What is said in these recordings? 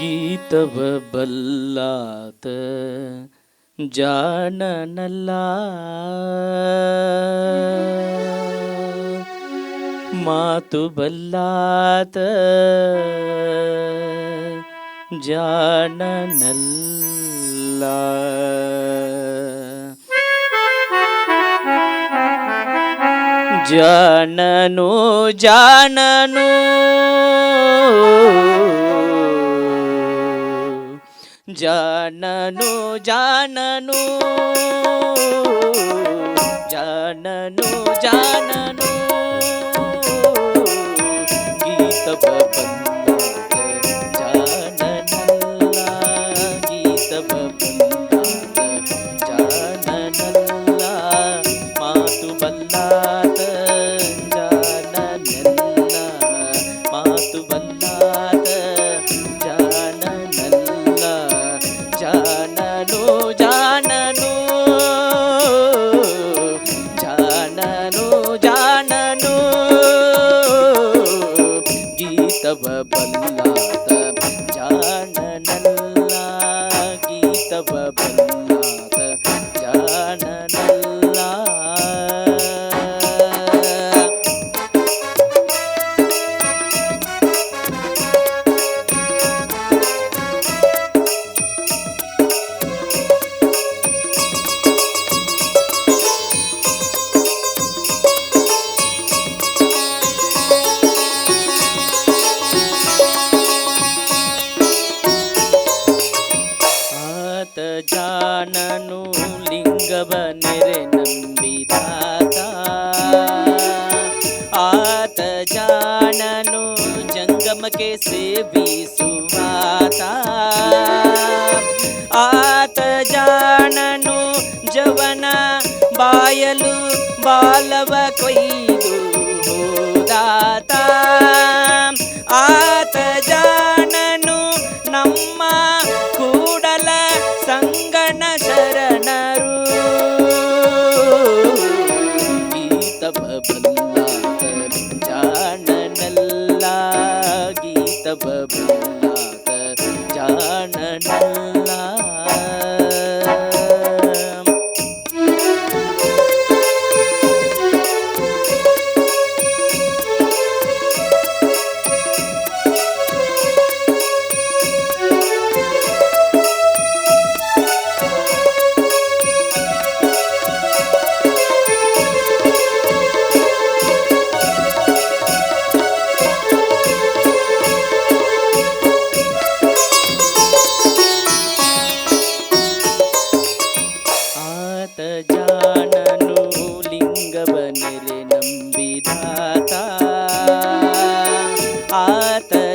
ಗೀತವ ಬಲ್ಲಾತ ಜಾಣನಲ್ಲ ಮಾತು ಬಲ್ಲಾತ. ಜಾಣನಲ್ಲ ಜಾಣನು ಜಾಣನು ಜಾಣನು ಜಾಣನು ಜಾಣನು ಜಾಣನು ಗೀತ ಬಂದ ಗೀತವ ಆತ ಜಾನನು ಲಿಂಗವ ನೆರೆ ನಂಬಿದಾತ. ಆತ ಜಾನನು ಜಂಗಮಕ್ಕೆ ಸೇವಿಸುವಾತ. ಆತ ಜಾನನು ಜವನ ಬಾಯಲು ಬಾಲವ ಕೊಯ್ದು ಹೋದಾತ. sababi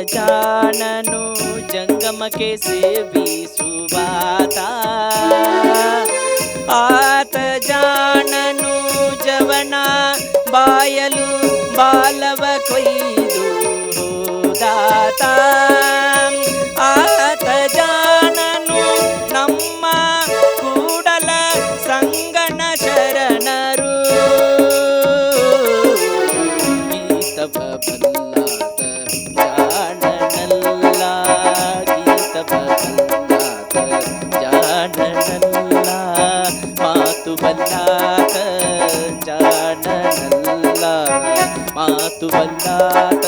ಆತ ಜಾಣನು ಜಂಗಮಕ್ಕೆ ಸೇವಿಸುವಾತ ಜಾಣನಲ್ಲ ಮಾತು ಬಲ್ಲಾತ ಜಾಣನಲ್ಲ ಮಾತು ಬಲ್ಲಾತ